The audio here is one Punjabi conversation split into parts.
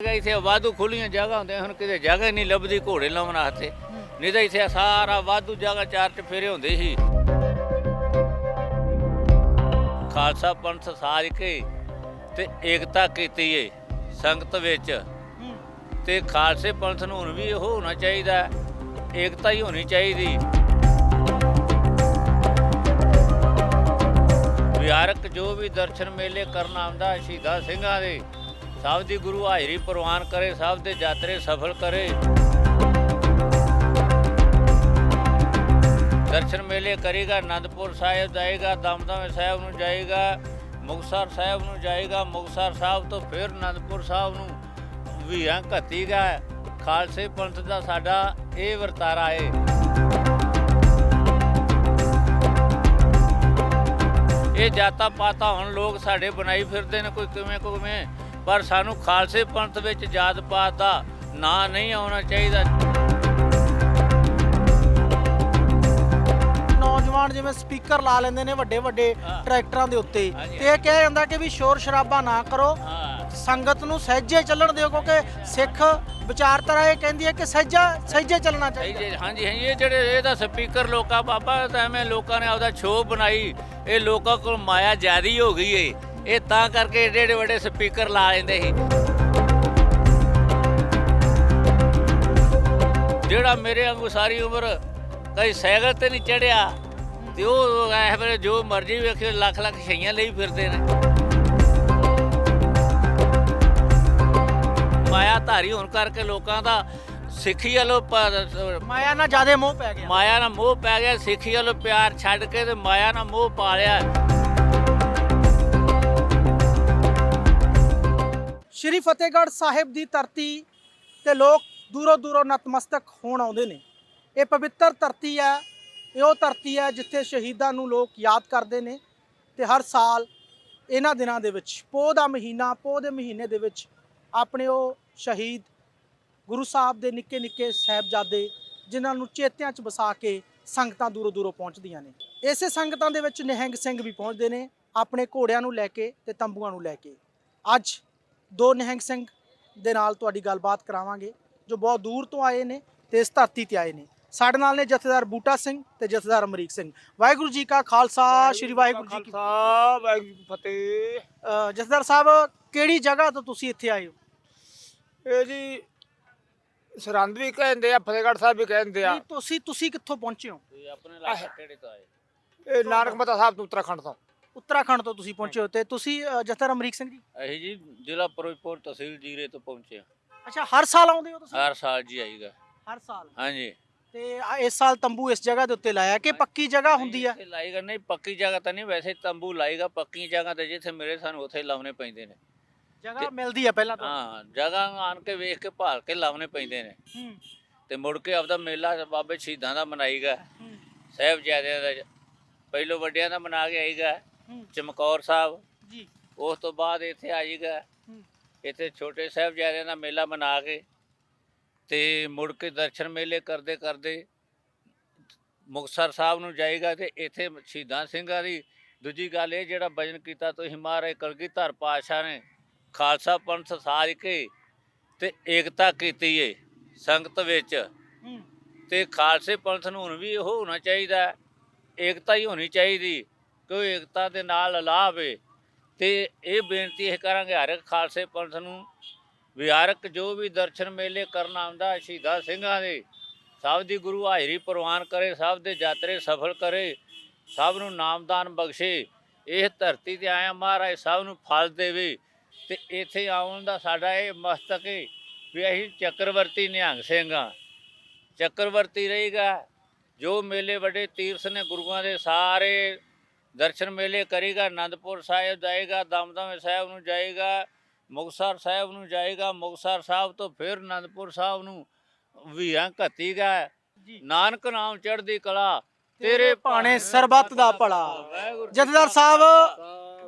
ਜਗ੍ਹਾ ਇੱਥੇ ਵਾਧੂ ਖੁੱਲੀਆਂ ਜਗ੍ਹਾ ਹੁੰਦੀਆਂ ਹੁਣ ਕਿਤੇ ਜਗ੍ਹਾ ਹੀ ਨਹੀਂ ਲੱਭਦੀ, ਘੋੜੇ ਲਾਉਣ ਵਾਸਤੇ। ਨਹੀਂ ਤਾਂ ਇੱਥੇ ਸਾਰਾ ਵਾਧੂ ਜਗ੍ਹਾ ਚਾਰ ਚਫੇਰੇ ਹੁੰਦੇ ਸੀ। ਖਾਲਸਾ ਪੰਥ ਸਾਜ ਕੇ ਤੇ ਏਕਤਾ ਕੀਤੀ ਏ, ਸੰਗਤ ਵਿੱਚ। ਤੇ ਖਾਲਸੇ ਪੰਥ ਨੂੰ ਹੁਣ ਵੀ ਉਹ ਹੋਣਾ ਚਾਹੀਦਾ, ਏਕਤਾ ਹੀ ਹੋਣੀ ਚਾਹੀਦੀ। ਵਿਹਾਰਕ ਜੋ ਵੀ ਦਰਸ਼ਨ ਮੇਲੇ ਕਰਨ ਆਉਂਦਾ, ਸ਼ਹੀਦਾਂ ਸਿੰਘਾਂ ਦੇ ਸਭ ਦੀ ਗੁਰੂ ਹਾਜ਼ਰੀ ਪ੍ਰਵਾਨ ਕਰੇ ਸਭ ਦੇ ਯਾਤਰੇ ਸਫਲ ਕਰੇ। ਦਰਸ਼ਨ ਮੇਲੇ ਕਰੇਗਾ, ਅਨੰਦਪੁਰ ਸਾਹਿਬ ਜਾਏਗਾ, ਦਮਦਮੇ ਸਾਹਿਬ ਨੂੰ ਜਾਏਗਾ, ਮੁਕਤਸਰ ਸਾਹਿਬ ਨੂੰ ਜਾਏਗਾ, ਮੁਕਤਸਰ ਸਾਹਿਬ ਤੋਂ ਫਿਰ ਅਨੰਦਪੁਰ ਸਾਹਿਬ ਨੂੰ ਵੀਰਾਂ ਘੱਤੀਗਾ। ਖਾਲਸੇ ਪੰਥ ਦਾ ਸਾਡਾ ਇਹ ਵਰਤਾਰਾ ਏ। ਇਹ ਜਾਤਾਂ ਪਾਤਾਂ ਹੁਣ ਲੋਕ ਸਾਡੇ ਬਣਾਈ ਫਿਰਦੇ ਨੇ, ਕੋਈ ਕਿਵੇਂ ਕਿਵੇਂ। ਪਰ ਸਾਨੂੰ ਖਾਲਸੇ ਪੰਥ ਵਿੱਚ ਜਾਤ ਪਾਤ ਦਾ ਨਾਂ ਨਹੀਂ ਆਉਣਾ ਚਾਹੀਦਾ। ਨੌਜਵਾਨ ਜਿਵੇਂ ਸਪੀਕਰ ਲਾ ਲੈਂਦੇ ਨੇ ਵੱਡੇ ਵੱਡੇ। ਟਰੈਕਟਰਾਂ ਦੇ ਉੱਤੇ। ਤੇ ਇਹ ਕਿਹਾ ਜਾਂਦਾ ਕਿ ਵੀ ਸ਼ੋਰ ਸ਼ਰਾਬਾ ਨਾ ਕਰੋ। ਸੰਗਤ ਨੂੰ ਸਹਿਜੇ ਚੱਲਣ ਦਿਓ ਕਿਉਂਕਿ ਸਿੱਖ ਵਿਚਾਰਧਾਰਾ ਇਹ ਕਹਿੰਦੀ ਹੈ ਕਿ ਸਹਿਜਾ ਸਹਿਜੇ ਚੱਲਣਾ ਇਹ ਚਾਹੀਦਾ। ਹਾਂਜੀ ਹਾਂਜੀ ਇਹ ਜਿਹੜੇ ਇਹਦਾ ਸਪੀਕਰ ਲੋਕਾਂ ਬਾਬਾ ਤਾਂ ਐਵੇਂ ਲੋਕਾਂ ਨੇ ਆਪਦਾ ਸ਼ੋਅ ਬਣਾਈ ਇਹ ਲੋਕਾਂ ਕੋਲ ਮਾਇਆ ਜ਼ਿਆਦੀ ਹੋ ਗਈ ਏ। ਇਹ ਤਾਂ ਕਰਕੇ ਏਡੇ ਏਡੇ ਵੱਡੇ ਸਪੀਕਰ ਲਾ ਲੈਂਦੇ ਸੀ। ਜਿਹੜਾ ਮੇਰੇ ਵਾਂਗੂ ਸਾਰੀ ਉਮਰ ਕਈ ਸਾਈਕਲ ਤੇ ਨਹੀਂ ਚੜਿਆ ਤੇ ਉਹ ਐ ਵੇਲੇ ਜੋ ਮਰਜ਼ੀ ਵੇਖਿਓ ਲੱਖ ਲੱਖ ਛਈਆਂ ਲਈ ਫਿਰਦੇ ਨੇ। ਮਾਇਆ ਧਾਰੀ ਹੋਣ ਕਰਕੇ ਲੋਕਾਂ ਦਾ ਸਿੱਖੀ ਵੱਲੋਂ ਮਾਇਆ ਨਾਲ ਜਿਆਦੇ ਮੋਹ ਪੈ ਗਿਆ। ਮਾਇਆ ਨਾਲ ਮੋਹ ਪੈ ਗਿਆ ਸਿੱਖੀ ਵੱਲੋਂ ਪਿਆਰ ਛੱਡ ਕੇ ਤੇ ਮਾਇਆ ਨਾਲ ਮੋਹ ਪਾ ਲਿਆ। ਸ਼੍ਰੀ ਫਤਿਹਗੜ੍ਹ ਸਾਹਿਬ ਦੀ ਧਰਤੀ ਤੇ ਲੋਕ ਦੂਰੋਂ ਦੂਰੋਂ ਨਤਮਸਤਕ ਹੋਣ ਆਉਂਦੇ ਨੇ। ਇਹ ਪਵਿੱਤਰ ਧਰਤੀ ਹੈ, ਇਹ ਉਹ ਧਰਤੀ ਹੈ ਜਿੱਥੇ ਸ਼ਹੀਦਾਂ ਨੂੰ ਲੋਕ ਯਾਦ ਕਰਦੇ ਨੇ ਤੇ ਹਰ ਸਾਲ ਇਹਨਾਂ ਦਿਨਾਂ ਦੇ ਵਿੱਚ, ਪੋਹ ਦਾ ਮਹੀਨਾ, ਪੋਹ ਦੇ ਮਹੀਨੇ ਦੇ ਵਿੱਚ ਆਪਣੇ ਉਹ ਸ਼ਹੀਦ ਗੁਰੂ ਸਾਹਿਬ ਦੇ ਨਿੱਕੇ ਨਿੱਕੇ ਸਾਹਿਬਜ਼ਾਦੇ ਜਿਨ੍ਹਾਂ ਨੂੰ ਚੇਤਿਆਂ 'ਚ ਵਸਾ ਕੇ ਸੰਗਤਾਂ ਦੂਰੋਂ ਦੂਰੋਂ ਪਹੁੰਚਦੀਆਂ ਨੇ। ਇਸੇ ਸੰਗਤਾਂ ਦੇ ਵਿੱਚ ਨਿਹੰਗ ਸਿੰਘ ਵੀ ਪਹੁੰਚਦੇ ਨੇ, ਆਪਣੇ ਘੋੜਿਆਂ ਨੂੰ ਲੈ ਕੇ ਤੇ ਤੰਬੂਆਂ ਨੂੰ ਲੈ ਕੇ। ਅੱਜ ਦੋ ਨਿਹੰਗ ਸਿੰਘ ਦੇ ਨਾਲ ਤੁਹਾਡੀ ਗੱਲਬਾਤ ਕਰਾਵਾਂਗੇ ਜੋ ਬਹੁਤ ਦੂਰ ਤੋਂ ਆਏ ਨੇ ਤੇ ਇਸ ਧਰਤੀ ਤੇ ਆਏ ਨੇ। ਸਾਡੇ ਨਾਲ ਨੇ ਜਥੇਦਾਰ ਬੂਟਾ ਸਿੰਘ ਤੇ ਜਥੇਦਾਰ ਅਮਰੀਕ ਸਿੰਘ। ਵਾਹਿਗੁਰੂ ਜੀ ਕਾ ਖਾਲਸਾ ਸ੍ਰੀ ਵਾਹਿਗੁਰੂ ਜੀ ਕੀ ਖਾਲਸਾ ਵਾਹਿਗੁਰੂ ਜੀ ਕੀ ਫਤਿਹ। ਅ, ਜਥੇਦਾਰ ਸਾਹਿਬ ਕਿਹੜੀ ਜਗ੍ਹਾ ਤੋਂ ਤੁਸੀਂ ਇੱਥੇ ਆਏ ਹੋ? ਇਹ ਜੀ ਸਰਹੰਦ ਵੀ ਕਹਿੰਦੇ ਆ ਫਤਿਹਗੜ੍ਹ ਸਾਹਿਬ ਵੀ ਕਹਿੰਦੇ ਆ। ਨਹੀਂ, ਤੁਸੀਂ ਤੁਸੀਂ ਕਿੱਥੋਂ ਪਹੁੰਚੇ ਹੋ? ਤੁਸੀਂ ਆਪਣੇ ਇਲਾਕੇ ਕਿਹੜੇ ਤੋਂ ਆਏ? ਇਹ ਨਾਨਕ ਮਤਾ ਸਾਹਿਬ ਤੋਂ ਉੱਤਰਾਖੰਡ ਤੋਂ। ਉੱਤਰਾਖੰਡ ਤੋਂ ਤੁਸੀਂ ਪਹੁੰਚੇ ਹੋ ਤੇ ਤੁਸੀਂ ਅ, ਜਥੇਦਾਰ ਅਮਰੀਕ ਸਿੰਘ ਜੀ? ਅਸੀਂ ਜੀ ਜ਼ਿਲ੍ਹਾ ਫਿਰੋਜ਼ਪੁਰ ਤਹਿਸੀਲ ਜੀਰੇ ਤੋਂ ਪਹੁੰਚੇ ਹਾਂ। ਅੱਛਾ ਹਰ ਸਾਲ ਆਉਂਦੇ ਹੋ ਤੁਸੀਂ? ਹਰ ਸਾਲ ਜੀ ਆਈਗਾ ਹਰ ਸਾਲ। ਹਾਂਜੀ। ਤੇ ਆ ਇਸ ਸਾਲ ਤੰਬੂ ਇਸ ਜਗ੍ਹਾ ਦੇ ਉੱਤੇ ਲਾਇਆ ਕਿ ਪੱਕੀ ਜਗ੍ਹਾ ਹੁੰਦੀ ਆ? ਇੱਥੇ ਲਾਈਗਾ ਨਹੀਂ ਪੱਕੀ ਜਗ੍ਹਾ ਤਾਂ ਨਹੀਂ ਵੈਸੇ ਤੰਬੂ ਲਾਈਗਾ ਪੱਕੀ ਜਗ੍ਹਾ ਤੇ ਜਿੱਥੇ ਮਿਲੇ ਸਾਨੂੰ ਉੱਥੇ ਲਾਉਣੇ ਪੈਂਦੇ ਨੇ। ਜਗ੍ਹਾ ਮਿਲਦੀ ਆ ਪਹਿਲਾਂ ਤਾਂ? ਹਾਂ ਜਗ੍ਹਾ ਆਣ ਕੇ ਵੇਖ ਕੇ ਭਾਲ ਕੇ ਲਾਉਣੇ ਪੈਂਦੇ ਨੇ। ਹੂੰ। ਤੇ ਮੁੜ ਕੇ ਆਪਦਾ ਮੇਲਾ ਬਾਬੇ ਸ਼ਹੀਦਾਂ ਦਾ ਮਨਾਈਗਾ ਹੂੰ। ਸਾਹਿਬਜ਼ਾਦਿਆਂ ਦਾ ਪਹਿਲੋਂ ਵੱਡਿਆਂ ਦਾ ਮਨਾ ਕੇ ਆਈਗਾ ਚਮਕੌਰ ਸਾਹਿਬ। ਜੀ। ਉਸ ਤੋਂ ਬਾਅਦ ਇੱਥੇ ਆਈਗਾ ਇੱਥੇ ਛੋਟੇ ਸਾਹਿਬਜ਼ਾਦਿਆਂ ਦਾ ਮੇਲਾ ਮਨਾ ਕੇ ਤੇ ਮੁੜ ਕੇ ਦਰਸ਼ਨ ਮੇਲੇ ਕਰਦੇ ਕਰਦੇ ਮੁਕਤਸਰ ਸਾਹਿਬ ਨੂੰ ਜਾਏਗਾ ਤੇ ਇੱਥੇ ਸ਼ਹੀਦਾਂ ਸਿੰਘਾਂ ਦੀ ਦੂਜੀ ਗੱਲ ਇਹ ਜਿਹੜਾ ਭਜਨ ਕੀਤਾ ਤੁਸੀਂ ਮਹਾਰਾਜ ਕਲਗੀਧਰ ਪਾਤਸ਼ਾਹ ਨੇ ਖਾਲਸਾ ਪੰਥ ਸਾਜ ਕੇ ਤੇ ਏਕਤਾ ਕੀਤੀ ਏ ਸੰਗਤ ਵਿੱਚ। ਤੇ ਖਾਲਸੇ ਪੰਥ ਨੂੰ ਹੁਣ ਵੀ ਇਹੋ ਹੋਣਾ ਚਾਹੀਦਾ ਏਕਤਾ ਹੀ ਹੋਣੀ ਚਾਹੀਦੀ। ਕੋਈ ਏਕਤਾ ਦੇ ਨਾਲ ਲਾਵੇ ਤੇ ਇਹ ਬੇਨਤੀ ਇਹ ਕਰਾਂਗੇ ਹਰ ਇੱਕ ਖਾਲਸੇ ਪੰਥ ਨੂੰ ਵਿਹਾਰਕ ਜੋ ਵੀ ਦਰਸ਼ਨ ਮੇਲੇ ਕਰਨ ਆਉਂਦਾ ਸ਼ਹੀਦਾਂ ਸਿੰਘਾਂ ਦੇ, ਸਭ ਦੀ ਗੁਰੂ ਹਾਜ਼ਰੀ ਪ੍ਰਵਾਨ ਕਰੇ, ਸਭ ਦੇ ਯਾਤਰੇ ਸਫਲ ਕਰੇ, ਸਭ ਨੂੰ ਨਾਮਦਾਨ ਬਖਸ਼ੇ, ਇਹ ਧਰਤੀ ਤੇ ਆਇਆ ਮਹਾਰਾਜ ਸਭ ਨੂੰ ਫਲ ਦੇਵੇ ਤੇ ਇੱਥੇ ਆਉਣ ਦਾ ਸਾਡਾ ਇਹ ਮਸਤਕ ਹੈ ਵੀ ਅਸੀਂ ਚੱਕਰਵਰਤੀ ਨਿਹੰਗ ਸਿੰਘ ਹਾਂ। ਚੱਕਰਵਰਤੀ ਰਹੇਗਾ, ਜੋ ਮੇਲੇ ਵੱਡੇ ਤੀਰਥ ਨੇ ਗੁਰੂਆਂ ਦੇ ਸਾਰੇ ਦਰਸ਼ਨ ਮੇਲੇ ਕਰੇਗਾ ਆਨੰਦਪੁਰ ਸਾਹਿਬ ਜਾਏਗਾ ਦਮਦਮੇ ਸਾਹਿਬ ਨੂੰ ਜਾਏਗਾ ਮੁਕਤਸਰ ਸਾਹਿਬ ਨੂੰ ਜਾਏਗਾ ਮੁਕਤਸਰ ਸਾਹਿਬ ਤੋਂ ਫਿਰ ਆਨੰਦਪੁਰ ਸਾਹਿਬ ਨੂੰ ਵੀਰਾਂ ਘੱਤੀਗਾ। ਨਾਨਕ ਨਾਮ ਚੜ੍ਹਦੀ ਕਲਾ ਤੇਰੇ ਭਾਣੇ ਸਰਬੱਤ ਦਾ ਭਲਾ। ਜਥੇਦਾਰ ਸਾਹਿਬ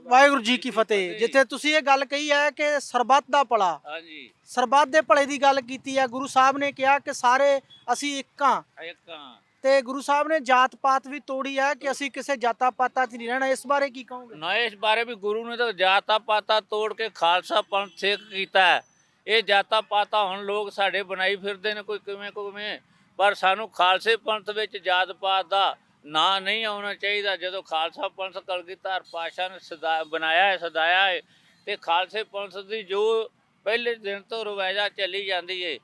ਵਾਹਿਗੁਰੂ ਜੀ ਕੀ ਫਤਿਹ। ਜਿੱਥੇ ਤੁਸੀਂ ਇਹ ਗੱਲ ਕਹੀ ਹੈ ਕਿ ਸਰਬੱਤ ਦਾ ਭਲਾ। ਹਾਂਜੀ। ਸਰਬੱਤ ਦੇ ਭਲੇ ਦੀ ਗੱਲ ਕੀਤੀ ਹੈ। ਗੁਰੂ ਸਾਹਿਬ ਨੇ ਕਿਹਾ ਕਿ ਸਾਰੇ ਅਸੀਂ ਇੱਕ ਇੱਕਾਂ ਤੇ ਗੁਰੂ ਸਾਹਿਬ ਨੇ ਜਾਤ ਪਾਤ ਵੀ ਤੋੜੀ ਹੈ ਕਿ ਅਸੀਂ ਕਿਸੇ ਜਾਤਾਂ ਪਾਤਾਂ 'ਚ ਨਹੀਂ ਰਹਿਣਾ। ਇਸ ਬਾਰੇ ਕੀ ਕਹੋਗੇ? ਨਾ ਇਸ ਬਾਰੇ ਵੀ ਗੁਰੂ ਨੇ ਤਾਂ ਜਾਤਾਂ ਪਾਤਾਂ ਤੋੜ ਕੇ ਖਾਲਸਾ ਪੰਥ ਸਿੱਖ ਕੀਤਾ ਹੈ। ਇਹ ਜਾਤਾਂ ਪਾਤਾਂ ਹੁਣ ਲੋਕ ਸਾਡੇ ਬਣਾਈ ਫਿਰਦੇ ਨੇ ਕੋਈ ਕਿਵੇਂ ਕਿਵੇਂ। ਪਰ ਸਾਨੂੰ ਖਾਲਸੇ ਪੰਥ ਵਿੱਚ ਜਾਤ ਪਾਤ ਦਾ ਨਾਂ ਨਹੀਂ ਆਉਣਾ ਚਾਹੀਦਾ। ਜਦੋਂ ਖਾਲਸਾ ਪੰਥ ਕਲਗੀਧਰ ਪਾਸ਼ਾ ਨੇ ਸਦਾ ਬਣਾਇਆ ਹੈ ਸਦਾਇਆ ਹੈ ਤੇ ਖਾਲਸੇ ਪੰਥ ਦੀ ਜੋ ਪਹਿਲੇ ਦਿਨ ਤੋਂ ਰਵਾਇਦਾ ਚੱਲੀ ਜਾਂਦੀ ਏ।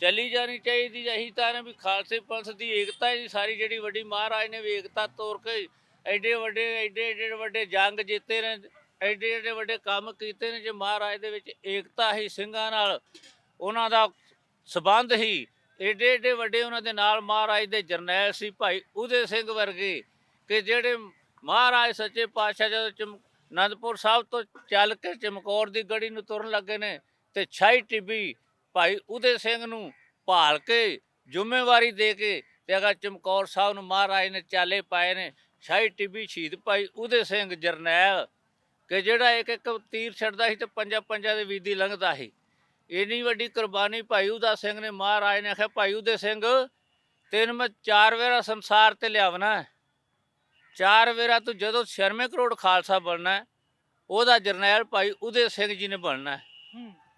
ਚੱਲੀ ਜਾਣੀ ਚਾਹੀਦੀ ਇਹੀ ਤਾਂ ਨੇ ਵੀ ਖਾਲਸੇ ਪੰਥ ਦੀ ਏਕਤਾ ਹੀ ਸਾਰੀ ਜਿਹੜੀ ਵੱਡੀ ਮਹਾਰਾਜ ਨੇ ਵੀ ਏਕਤਾ ਤੋਰ ਕੇ ਐਡੇ ਵੱਡੇ, ਐਡੇ ਐਡੇ ਵੱਡੇ ਜੰਗ ਜਿੱਤੇ ਨੇ, ਐਡੇ ਐਡੇ ਵੱਡੇ ਕੰਮ ਕੀਤੇ ਨੇ ਜੇ ਮਹਾਰਾਜ ਦੇ ਵਿੱਚ ਏਕਤਾ ਹੀ ਸਿੰਘਾਂ ਨਾਲ ਉਹਨਾਂ ਦਾ ਸਬੰਧ ਹੀ ਏਡੇ ਏਡੇ ਵੱਡੇ ਉਹਨਾਂ ਦੇ ਨਾਲ ਮਹਾਰਾਜ ਦੇ ਜਰਨੈਲ ਸੀ ਭਾਈ ਉਦੇ ਸਿੰਘ ਵਰਗੇ ਕਿ ਜਿਹੜੇ ਮਹਾਰਾਜ ਸੱਚੇ ਪਾਤਸ਼ਾਹ ਜਦੋਂ ਚਮ, ਅਨੰਦਪੁਰ ਸਾਹਿਬ ਤੋਂ ਚੱਲ ਕੇ ਚਮਕੌਰ ਦੀ ਗੜੀ ਨੂੰ ਤੁਰਨ ਲੱਗੇ ਨੇ ਤੇ ਛਾਈ ਟਿੱਬੀ ਭਾਈ ਉਦੇ ਸਿੰਘ ਨੂੰ ਭਾਲ ਕੇ ਜ਼ਿੰਮੇਵਾਰੀ ਦੇ ਕੇ ਤੇ ਅਗਾ ਚਮਕੌਰ ਸਾਹਿਬ ਨੂੰ ਮਹਾਰਾਜ ਨੇ ਚਾਲੇ ਪਾਏ ਨੇ, ਸ਼ਾਹੀ ਟਿੱਬੀ ਸ਼ਹੀਦ ਭਾਈ ਉਦੇ ਸਿੰਘ ਜਰਨੈਲ, ਕਿ ਜਿਹੜਾ ਇੱਕ ਇੱਕ ਤੀਰ ਛੱਡਦਾ ਸੀ ਤੇ ਪੰਜਾਂ ਪੰਜਾਂ ਦੇ ਵੀਦੀ ਲੰਘਦਾ ਸੀ। ਇੰਨੀ ਵੱਡੀ ਕੁਰਬਾਨੀ ਭਾਈ ਉਦਾ ਸਿੰਘ ਨੇ, ਮਹਾਰਾਜ ਨੇ ਆਖਿਆ, ਭਾਈ ਉਦੇ ਸਿੰਘ, ਤੈਨੂੰ ਮੈਂ ਚਾਰ ਵੇਰਾ ਸੰਸਾਰ ਤੇ ਲਿਆਵਣਾ ਚਾਰ ਵੇਰਾ ਤੂੰ ਜਦੋਂ ਸ਼ਰਮੇ ਕਰੋੜ ਖਾਲਸਾ ਬਣਨਾ ਉਹਦਾ ਜਰਨੈਲ ਭਾਈ ਉਦੇ ਸਿੰਘ ਜੀ ਨੇ ਬਣਨਾ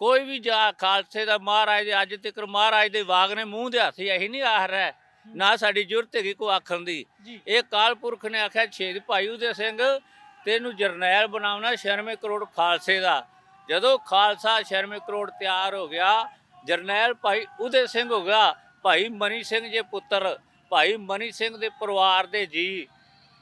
ਕੋਈ ਵੀ ਜਾ ਖਾਲਸੇ ਦਾ ਮਹਾਰਾਜ ਦੇ ਅੱਜ ਤੱਕ ਮਹਾਰਾਜ ਦੇ ਵਾਗ ਨੇ ਮੂੰਹ ਦੇ ਹੱਥੀ ਇਹੀ ਨਹੀਂ ਆਖ ਰਿਹਾ। ਨਾ ਸਾਡੀ ਜ਼ਰੂਰਤ ਹੈਗੀ ਕੋ ਆਖਣ ਦੀ। ਇਹ ਕਾਲ ਪੁਰਖ ਨੇ ਆਖਿਆ ਛੇਦ ਭਾਈ ਉਦੇ ਸਿੰਘ ਤੈਨੂੰ ਜਰਨੈਲ ਬਣਾਉਣਾ ਸ਼ਰਮੇ ਕਰੋੜ ਖਾਲਸੇ ਦਾ। ਜਦੋਂ ਖਾਲਸਾ ਸ਼ਰਮੇ ਕਰੋੜ ਤਿਆਰ ਹੋ ਗਿਆ ਜਰਨੈਲ ਭਾਈ ਉਦੇ ਸਿੰਘ ਹੋ ਗਿਆ ਭਾਈ ਮਨੀ ਸਿੰਘ ਜੇ ਪੁੱਤਰ ਭਾਈ ਮਨੀ ਸਿੰਘ ਦੇ ਪਰਿਵਾਰ ਦੇ ਜੀ।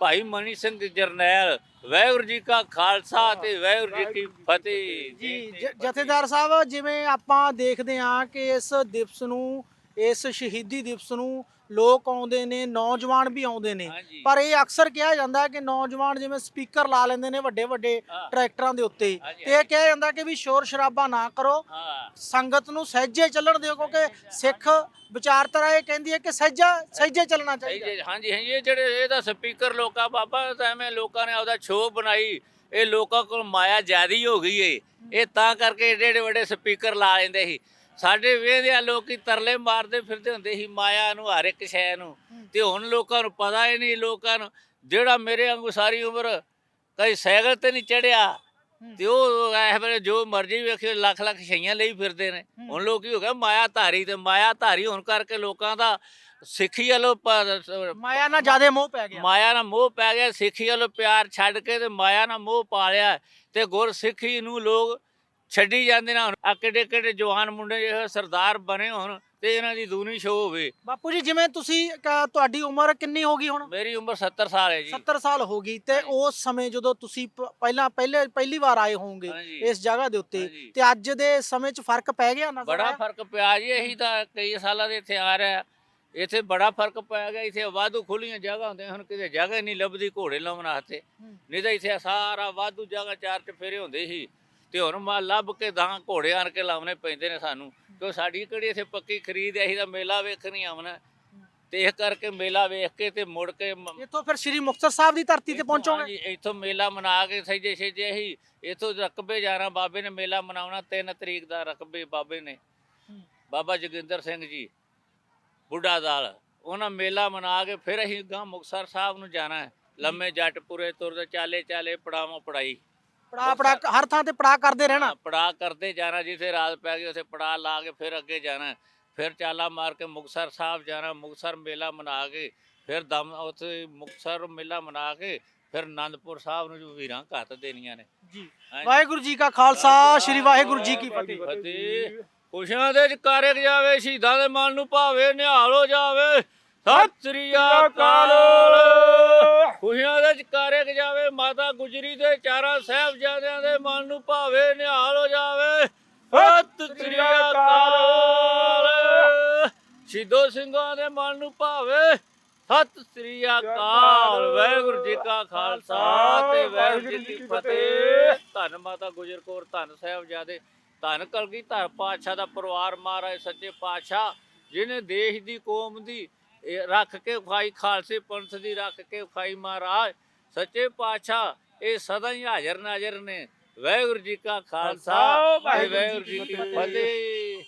ਭਾਈ ਮਨੀ ਸਿੰਘ ਜਰਨੈਲ ਵਾਹਿਗੁਰੂ ਜੀ ਕਾ ਖਾਲਸਾ ਤੇ ਵਾਹਿਗੁਰੂ ਜੀ ਕੀ ਫਤਿਹ। ਜੀ ਜ- ਜਥੇਦਾਰ ਸਾਹਿਬ ਜਿਵੇਂ ਆਪਾਂ ਦੇਖਦੇ ਹਾਂ ਕਿ ਇਸ ਦਿਵਸ ਨੂੰ ਇਸ ਸ਼ਹੀਦੀ ਦਿਵਸ ਨੂੰ ਲੋਕ ਆਉਂਦੇ ਨੇ ਨੌਜਵਾਨ ਵੀ ਆਉਂਦੇ ਨੇ। ਹਾਂਜੀ। ਪਰ ਇਹ ਅਕਸਰ ਕਿਹਾ ਜਾਂਦਾ ਹੈ ਕਿ ਨੌਜਵਾਨ ਜਿਵੇਂ ਸਪੀਕਰ ਲਾ ਲੈਂਦੇ ਨੇ ਵੱਡੇ ਵੱਡੇ ਹਾਂ। ਟਰੈਕਟਰਾਂ ਦੇ ਉੱਤੇ। ਹਾਂਜੀ, ਤੇ ਇਹ ਕਿਹਾ ਜਾਂਦਾ ਕਿ ਵੀ ਸ਼ੋਰ ਸ਼ਰਾਬਾ ਨਾ ਕਰੋ। ਹਾਂ। ਸੰਗਤ ਨੂੰ ਸਹਿਜੇ ਚੱਲਣ ਦਿਓ ਕਿਉਂਕਿ ਸਿੱਖ ਵਿਚਾਰਧਾਰਾ ਇਹ ਕਹਿੰਦੀ ਹੈ ਕਿ ਸਹਿਜਾ ਸਹਿਜੇ ਚੱਲਣਾ ਸਹੀ ਚਾਹੀਦਾ। ਜੀ, ਹਾਂਜੀ ਹਾਂਜੀ ਇਹ ਜਿਹੜੇ ਇਹਦਾ ਸਪੀਕਰ ਲੋਕਾਂ ਬਾਬਾ ਤਾਂ ਐਵੇਂ ਲੋਕਾਂ ਨੇ ਆਪਦਾ ਸ਼ੋਅ ਬਣਾਈ। ਇਹ ਲੋਕਾਂ ਕੋਲ ਮਾਇਆ ਜ਼ਿਆਦੀ ਹੋ ਗਈ ਏ। ਇਹ ਤਾਂ ਕਰਕੇ ਏਡੇ ਏਡੇ ਵੱਡੇ ਸਪੀਕਰ ਲਾ ਲੈਂਦੇ ਸੀ। ਸਾਡੇ ਵੇਹਦੇ ਆ ਲੋਕੀ ਤਰਲੇ ਮਾਰਦੇ ਫਿਰਦੇ ਹੁੰਦੇ ਸੀ ਮਾਇਆ ਨੂੰ ਹਰ ਇੱਕ ਸ਼ੈ ਨੂੰ। ਤੇ ਹੁਣ ਲੋਕਾਂ ਨੂੰ ਪਤਾ ਹੀ ਨਹੀਂ ਲੋਕਾਂ ਨੂੰ ਜਿਹੜਾ ਮੇਰੇ ਵਾਂਗੂ ਸਾਰੀ ਉਮਰ ਕਈ ਸਾਈਕਲ ਤੇ ਨਹੀਂ ਚੜਿਆ ਤੇ ਉਹ ਇਹ ਵੇਲੇ ਜੋ ਮਰਜ਼ੀ ਵੇਖਿਓ ਲੱਖ ਲੱਖ ਛਈਆਂ ਲਈ ਫਿਰਦੇ ਨੇ। ਹੁਣ ਲੋਕੀ ਹੋ ਗਿਆ ਮਾਇਆ ਧਾਰੀ ਤੇ ਮਾਇਆ ਧਾਰੀ ਹੋਣ ਕਰਕੇ ਲੋਕਾਂ ਦਾ ਸਿੱਖੀ ਵੱਲੋਂ ਮਾਇਆ ਨਾਲ ਜ਼ਿਆਦਾ ਮੋਹ ਪੈ ਗਿਆ। ਮਾਇਆ ਨਾਲ ਮੋਹ ਪੈ ਗਿਆ ਸਿੱਖੀ ਵੱਲੋਂ ਪਿਆਰ ਛੱਡ ਕੇ ਤੇ ਮਾਇਆ ਨਾਲ ਮੋਹ ਪਾ ਲਿਆ। ਤੇ ਗੁਰ ਸਿੱਖੀ ਨੂੰ ਲੋਕ ਛੱਡੀ ਜਾਂਦੇ ਨੇ ਆ ਕਿੱਡੇ ਕਿੱਡੇ ਜਵਾਨ ਮੁੰਡੇ ਜਿਹੜੇ ਸਰਦਾਰ ਬਣੇ ਹੋਣ ਤੇ ਇਹਨਾਂ ਦੀ ਦੂਨੀ ਸ਼ੋ ਹੋਵੇ ਬਾਪੂ ਜੀ ਜਿਵੇਂ ਤੁਸੀਂ ਕ- ਤੁਹਾਡੀ ਉਮਰ ਕਿੰਨੀ ਹੋ ਗਈ ਹੁਣ ਮੇਰੀ ਉਮਰ 70 ਸਾਲ ਹੈ ਜੀ 70 ਸਾਲ ਹੋ ਗਈ ਤੇ ਉਸ ਸਮੇਂ ਜਦੋਂ ਤੁਸੀਂ ਪ- ਪਹਿਲਾਂ ਪਹਿਲੇ ਪਹਿਲੀ ਵਾਰ ਆਏ ਹੋਵੋਗੇ ਹਾਂਜੀ। ਇਸ ਜਗ੍ਹਾ ਦੇ ਉੱਤੇ ਹਾਂਜੀ। ਤੇ ਅੱਜ ਦੇ ਸਮੇਂ 'ਚ ਫ਼ਰਕ ਪੈ ਗਿਆ ਨਜ਼ਰ ਬੜਾ? ਫ਼ਰਕ ਪਿਆ ਜੀ ਇਹੀ ਤਾਂ ਕਈ ਸਾਲਾਂ ਦੇ ਇੱਥੇ ਆ ਰਿਹਾ ਇੱਥੇ ਬੜਾ ਫ਼ਰਕ ਪੈ ਗਿਆ ਇੱਥੇ ਵਾਧੂ ਖੁੱਲੀਆਂ ਜਗ੍ਹਾ ਹੁੰਦੀਆਂ ਹੁਣ ਕਿਤੇ ਜਗ੍ਹਾ ਹੀ ਨਹੀਂ ਲੱਭਦੀ ਘੋੜੇ ਲਾਉਣ ਵਾਸਤੇ। ਨਹੀਂ ਤਾਂ ਇੱਥੇ ਸਾਰਾ ਵਾਧੂ ਜਗ੍ਹਾ ਚਾਰ ਚਫੇਰੇ ਹੁੰਦੇ ਸੀ ਤੇ ਹੁਣ ਮਾ ਲੱਭ ਕੇ ਤਾਂ ਘੋੜੇ ਆਣ ਕੇ ਲਾਉਣੇ ਪੈਂਦੇ ਨੇ ਸਾਨੂੰ। ਕਿਉਂ ਸਾਡੀ ਕਿਹੜੀ ਇੱਥੇ ਪੱਕੀ ਖਰੀਦ ਹੈ? ਅਸੀਂ ਤਾਂ ਮੇਲਾ ਵੇਖਣ ਹੀ ਆਉਣਾ ਤੇ ਇਸ ਕਰਕੇ ਮੇਲਾ ਵੇਖ ਕੇ ਤੇ ਮੁੜ ਕੇ ਮ- ਇੱਥੋਂ ਫਿਰ ਸ੍ਰੀ ਮੁਕਤਸਰ ਸਾਹਿਬ ਦੀ ਧਰਤੀ ਤੇ ਪਹੁੰਚੋਗੇ? ਹਾਂਜੀ, ਇੱਥੋਂ ਮੇਲਾ ਮਨਾ ਕੇ ਸਜੇ ਸਜੇ ਹੀ ਇੱਥੋਂ ਰਕਬੇ ਜਾਣਾ। ਬਾਬੇ ਨੇ ਮੇਲਾ ਮਨਾਉਣਾ। 3 ਤਰੀਕ ਦਾ ਰਕਬੇ ਬਾਬੇ ਨੇ। ਬਾਬਾ ਜੋਗਿੰਦਰ ਸਿੰਘ ਜੀ ਬੁੱਢਾ ਦਾਲ ਉਹਨਾਂ ਮੇਲਾ ਮਨਾ ਕੇ ਫਿਰ ਅਸੀਂ ਗਾਂ ਮੁਕਤਸਰ ਸਾਹਿਬ ਨੂੰ ਜਾਣਾ ਹੈ। ਲੰਮੇ ਜੱਟ ਪੂਰੇ ਤੁਰਦੇ ਚਾਲੇ ਚਾਲੇ ਪੜਾਵਾਂ ਪੜਾਈ। ਪੜਾ ਪੜਾ ਹਰ ਥਾਂ ਤੇ ਪੜਾ ਕਰਦੇ ਰਹਿਣਾ। ਪੜਾ ਕਰਦੇ ਜਾਣਾ ਜਿੱਥੇ ਰਾਤ ਪੈ ਗਈ ਉੱਥੇ ਪੜਾ ਲਾ ਕੇ ਫਿਰ ਅੱਗੇ ਜਾਣਾ। ਫਿਰ ਚਾਲਾ ਮਾਰ ਕੇ ਮੁਕਤਸਰ ਸਾਹਿਬ ਜਾਣਾ ਮੁਕਤਸਰ ਮੇਲਾ ਮਨਾ ਕੇ ਫਿਰ ਦਮ ਉੱਥੇ ਮੁਕਤਸਰ ਮੇਲਾ ਮਨਾ ਕੇ ਫਿਰ ਆਨੰਦਪੁਰ ਸਾਹਿਬ ਨੂੰ ਜੋ ਵੀਰਾਂ ਘੱਤ ਦੇਣੀਆਂ ਨੇ। ਜੀ। ਵਾਹਿਗੁਰੂ ਜੀ ਕਾ ਖਾਲਸਾ ਸ੍ਰੀ ਵਾਹਿਗੁਰੂ ਜੀ ਕੀ ਫਤਿਹ। ਖੁਸ਼ੀਆਂ ਦੇ ਕਾਰਕ ਜਾਵੇ ਸ਼ਹੀਦਾਂ ਦੇ ਮਨ ਨੂੰ ਭਾਵੇ ਨਿਹਾਲ ਹੋ ਜਾਵੇ। ਸਤਿ ਸ੍ਰੀ ਅਕਾਲ। ਖੁਸ਼ੀਆਂ ਦੇ ਕਾਰਕ ਜਾਵੇ ਮਾਤਾ ਗੁਜਰੀ ਦੇ ਚਾਰਾਂ ਸਾਹਿਬਜ਼ਾਦਿਆਂ ਦੇ ਮਨ ਨੂੰ ਭਾਵੇ ਨਿਹਾਲ ਹੋ ਜਾਵੇ। ਸਤਿ ਸ੍ਰੀ ਅਕਾਲ। ਸ਼ਹੀਦੋ ਸਿੰਘਾਂ ਦੇ ਮਨ ਨੂੰ ਭਾਵੇ। ਸਤਿ ਸ੍ਰੀ ਅਕਾਲ। ਵਾਹਿਗੁਰੂ ਜੀ ਕਾ ਖਾਲਸਾ ਤੇ ਵਾਹਿਗੁਰੂ ਜੀ ਕੀ ਫਤਿਹ। ਧੰਨ ਮਾਤਾ ਗੁਜਰ ਕੌਰ ਧੰਨ ਸਾਹਿਬਜ਼ਾਦੇ ਧੰਨ ਕਲਗੀ ਧਰ ਪਾਤਸ਼ਾਹ ਦਾ ਪਰਿਵਾਰ ਮਹਾਰਾਜ ਸੱਚੇ ਪਾਤਸ਼ਾਹ ਜਿਨੇ ਦੇਸ਼ ਦੀ ਕੌਮ ਦੀ ਇਹ ਰੱਖ ਕੇ ਖਾਈ ਖਾਲਸੇ ਪੰਥ ਦੀ ਰੱਖ ਕੇ ਖਾਈ ਮਹਾਰਾਜ। ਸੱਚੇ ਪਾਤਸ਼ਾਹ ਇਹ ਸਦਾ ਹੀ ਹਾਜ਼ਰ ਨਾਜ਼ਰ ਨੇ। ਵਾਹਿਗੁਰੂ ਜੀ ਕਾ ਖਾਲਸਾ ਵਾਹਿਗੁਰੂ ਜੀ ਕੀ ਫਤਿਹ।